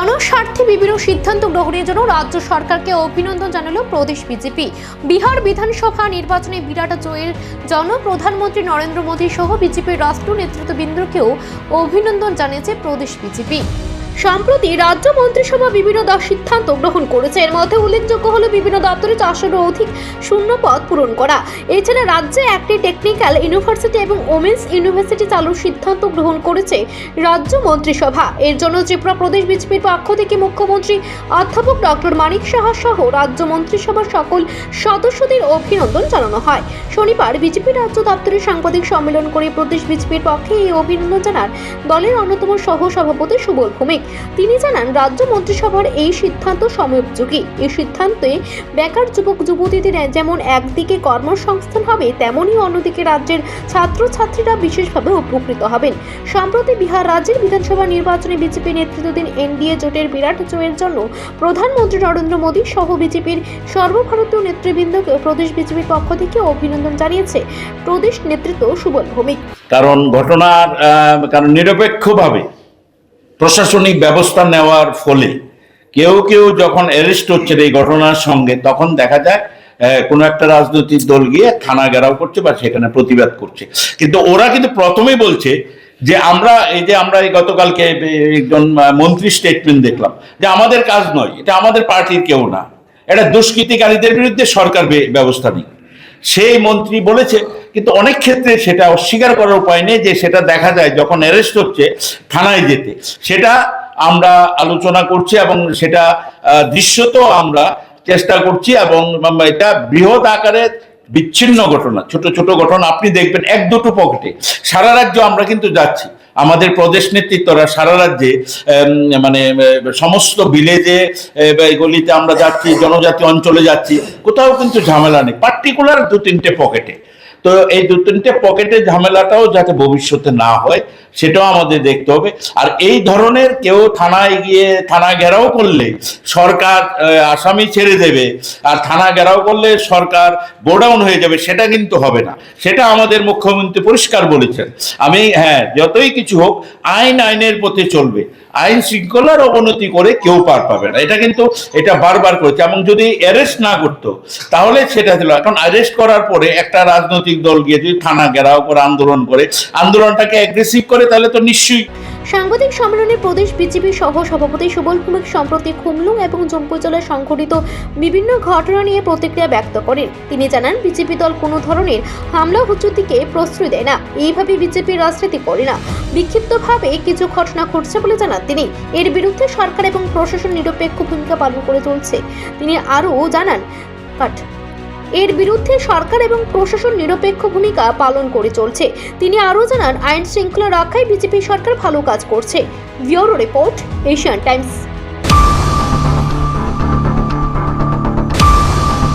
জনস্বার্থে বিভিন্ন সিদ্ধান্ত গ্রহণের জন্য রাজ্য সরকারকে অভিনন্দন জানালো প্রদেশ বিজেপি। বিহার বিধানসভা নির্বাচনে বিরাট জয়ের জন্য প্রধানমন্ত্রী নরেন্দ্র মোদী সহ বিজেপির রাষ্ট্র নেতৃত্ববৃন্দকেও অভিনন্দন জানিয়েছে প্রদেশ বিজেপি। সম্প্রতি রাজ্য মন্ত্রিসভা বিভিন্ন সিদ্ধান্ত গ্রহণ করেছে। এর মধ্যে উল্লেখযোগ্য হলো বিভিন্ন দপ্তরে চারশোরও অধিক শূন্য পদ পূরণ করা। এছাড়া রাজ্যে একটি টেকনিক্যাল ইউনিভার্সিটি এবং ওমেন্স ইউনিভার্সিটি চালুর সিদ্ধান্ত গ্রহণ করেছে রাজ্য মন্ত্রিসভা। এর জন্য ত্রিপুরা প্রদেশ বিজেপির পক্ষ থেকে মুখ্যমন্ত্রী অধ্যাপক ডক্টর মানিক সাহা সহ রাজ্য মন্ত্রিসভার সকল সদস্যদের অভিনন্দন জানানো হয়। শনিবার বিজেপি রাজ্য দপ্তরের সাংবাদিক সম্মেলন করে প্রদেশ বিজেপির পক্ষে এই অভিনন্দন জানান দলের অন্যতম সহ সভাপতি সুবল ভৌমিক। তিনি জানান, রাজ্য মন্ত্রিসভার এই সিদ্ধান্ত সময়োপযোগী। এই সিদ্ধান্তে বেকার যুবক, যুবতীদের যেমন একদিকে কর্মসংস্থান হবে তেমনই অন্যদিকে রাজ্যের ছাত্রছাত্রীরা বিশেষভাবে উপকৃত হবেন। সম্প্রতি বিহার রাজ্যের বিধানসভা নির্বাচনে বিজেপি নেতৃত্বাধীন এনডিএ জোটের বিরাট জয়ের জন্য প্রধানমন্ত্রী নরেন্দ্র মোদী সহ বিজেপির সর্বভারতীয় নেতৃবৃন্দকে প্রদেশ বিজেপির পক্ষ থেকে অভিনন্দন জানিয়েছে প্রদেশ নেতৃত্ব সুবল ভৌমিক। কারণ ঘটনার কারণ নিরপেক্ষভাবে প্রশাসনিক ব্যবস্থা নেওয়ার ফলে কেউ কেউ যখন অ্যারেস্ট হচ্ছে এই ঘটনার সঙ্গে, তখন দেখা যায় কোনো একটা রাজনৈতিক দল গিয়ে থানা ঘেরাও করছে বা সেখানে প্রতিবাদ করছে। কিন্তু ওরা কিন্তু প্রথমেই বলছে যে আমরা, এই যে আমরা এই গতকালকে একজন মন্ত্রী স্টেটমেন্ট দেখলাম যে আমাদের কাজ নয়, এটা আমাদের পার্টির কেউ না। এটা দুষ্কৃতিকারীদের বিরুদ্ধে সরকার ব্যবস্থা নিক। সেই মন্ত্রী বলেছে, কিন্তু অনেক ক্ষেত্রে সেটা অস্বীকার করার উপায় নেই যে সেটা দেখা যায় যখন অ্যারেস্ট হচ্ছে থানায় যেতে। সেটা আমরা আলোচনা করছি এবং সেটা দৃশ্যত আমরা চেষ্টা করছি এবং এটা বৃহৎ আকারে বিচ্ছিন্ন ঘটনা, ছোট ছোট ঘটনা, আপনি দেখবেন এক, দুটো পকেটে সারা রাজ্য আমরা কিন্তু যাচ্ছি। আমাদের প্রদেশ নেতৃত্বরা সারা রাজ্যে মানে সমস্ত ভিলেজে গলিতে আমরা যাচ্ছি, জনজাতি অঞ্চলে যাচ্ছি। কোথাও কিন্তু ঝামেলা নেই। পার্টিকুলার দু তিনটে পকেটে তো এই দু তিনটে পকেটে ঝামেলাটাও যাতে ভবিষ্যতে না হয়, সেটাও আমাদের দেখতে হবে। আর এই ধরনের কেউ থানায় গিয়ে থানা ঘেরাও করলে সরকার আসামি ছেড়ে দেবে, আর থানা ঘেরাও করলে সরকার গোডাউন হয়ে যাবে, সেটা কিন্তু হবে না। সেটা আমাদের মুখ্যমন্ত্রী পরিষ্কার বলেছেন। আমি হ্যাঁ যতই কিছু হোক, আইন আইনের পথে চলবে। আইন শৃঙ্খলার অবনতি করে কেউ পার পাবে না। এটা কিন্তু এটা বারবার করেছে। এবং যদি অ্যারেস্ট না করতো, তাহলে সেটা ছিল এখন অ্যারেস্ট করার পরে একটা রাজনৈতিক দল গিয়ে যদি থানা ঘেরাও করে, আন্দোলন করে, আন্দোলনটাকে অ্যাগ্রেসিভ করে, তাহলে তো নিশ্চয়ই সাংবাদিক সম্মেলনে প্রদেশ বিজেপি সহ সভাপতি সুবল ভৌমিক সম্প্রতি খুমলুং এবং জম্পু জেলায় সংঘটিত বিভিন্ন ঘটনা নিয়ে প্রতিক্রিয়া ব্যক্ত করেন। তিনি জানান, বিজেপি দল কোনো ধরনের হামলা হুচুতিকে প্রশ্রয় দেয় না। এইভাবে বিজেপি রাজনীতি করে না। বিক্ষিপ্তভাবে কিছু ঘটনা ঘটছে বলে জানান তিনি। এর বিরুদ্ধে সরকার এবং প্রশাসন নিরপেক্ষ ভূমিকা পালন করে চলছে। তিনি আরও জানান কাট এর বিরুদ্ধে সরকার এবং প্রশাসন নিরপেক্ষ ভূমিকা পালন করে চলছে। তিনি আরও জানান, আইন শৃঙ্খলা রক্ষায় বিজেপি সরকার ভালো কাজ করছে। Bureau report, Asian times.